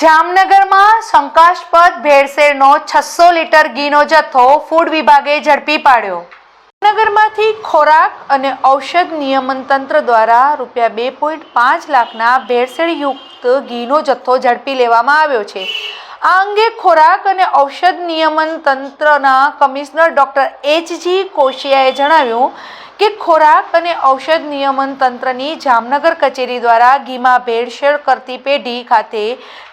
જામનગરમાં શંકાસ્પદ ભેળસેળનો છસો લીટર ઘીનો જથ્થો ફૂડ વિભાગે ઝડપી પાડ્યો. જામનગરમાંથી ખોરાક અને ઔષધ નિયમન તંત્ર દ્વારા રૂપિયા બે પોઈન્ટ પાંચ લાખના ભેળસેળયુક્ત ઘીનો જથ્થો ઝડપી લેવામાં આવ્યો છે. આ અંગે ખોરાક અને ઔષધ નિયમન તંત્રના કમિશનર ડૉક્ટર એચજી કોશિયાએ જણાવ્યું કે ખોરાક અને ઔષધ નિયમન તંત્રની જામનગર કચેરી દ્વારા ઘીમાં ભેળસેળ કરતી પેઢી ખાતે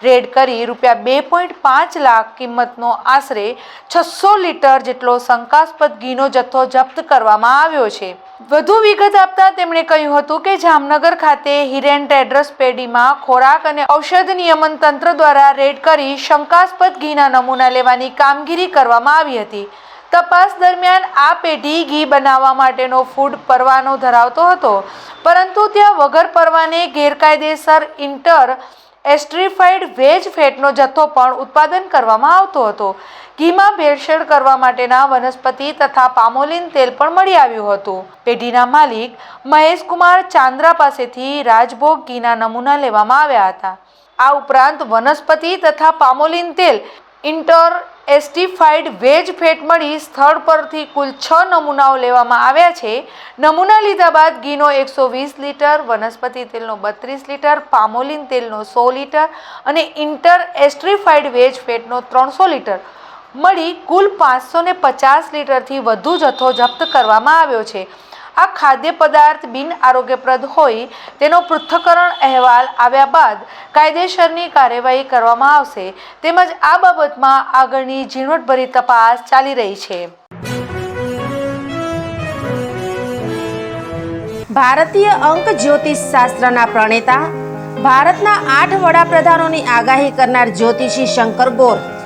રેડ કરી રૂપિયા બે પોઈન્ટ પાંચ લાખ કિંમતનો આશરે છસો લીટર જેટલો શંકાસ્પદ ઘીનો જથ્થો જપ્ત કરવામાં આવ્યો છે. વધુ વિગત આપતા તેમણે કહ્યું હતું કે જામનગર ખાતે હિરેન ટેડ્રસ પેઢીમાં ખોરાક અને ઔષધ નિયમન તંત્ર દ્વારા રેડ કરી શંકાસ્પદ ઘીના નમૂના લેવાની કામગીરી કરવામાં આવી હતી. તપાસ દરમિયાન આ પેઢી ઘી બનાવવા માટેનો ફૂડ પરવાનો ધરાવતો હતો. પરંતુ ત્યાં વગર પરવાને ગેરકાયદેસર ઇન્ટર એસ્ટ્રીફાઈડ વેજ ફેટનો જથ્થો પણ ઉત્પાદન કરવામાં આવતો હતો. ઘીમાં ભેળસેળ કરવા માટેના વનસ્પતિ તથા પામોલિન તેલ પણ મળી આવ્યું હતું. પેઢીના માલિક મહેશકુમાર ચાંદ્રા પાસેથી રાજભોગ ઘીના નમૂના લેવામાં આવ્યા હતા. આ ઉપરાંત વનસ્પતિ તથા પામોલિન તેલ ઇન્ટર એસ્ટિફાઈડ વેજ ફેટ મળી સ્થળ પરથી કુલ છ નમૂનાઓ લેવામાં આવ્યા છે. નમૂના લીધા બાદ ઘીનો એકસો વીસ લીટર, વનસ્પતિ તેલનો બત્રીસ લીટર, પામોલિન તેલનો સો લીટર અને ઇન્ટર એસ્ટ્રીફાઈડ વેજ ફેટનો ત્રણસો લીટર. મળી કુલ પાંચસો ને પચાસ લીટરથી વધુ જથ્થો જપ્ત કરવામાં આવ્યો છે. આ ખાદ્ય પદાર્થ બિન આરોગ્યપ્રદ હોય તેનો પૃથ્થકરણ અહેવાલ આવ્યા બાદ કાયદેસરની કાર્યવાહી કરવામાં આવશે. તેમજ આ બાબતમાં આગળની ઝીણવટભરી તપાસ ચાલી રહી છે. ભારતીય અંક જ્યોતિષ શાસ્ત્રના પ્રણેતા, ભારતના આઠ વડાપ્રધાનોની આગાહી કરનાર જ્યોતિષી શંકર ગોર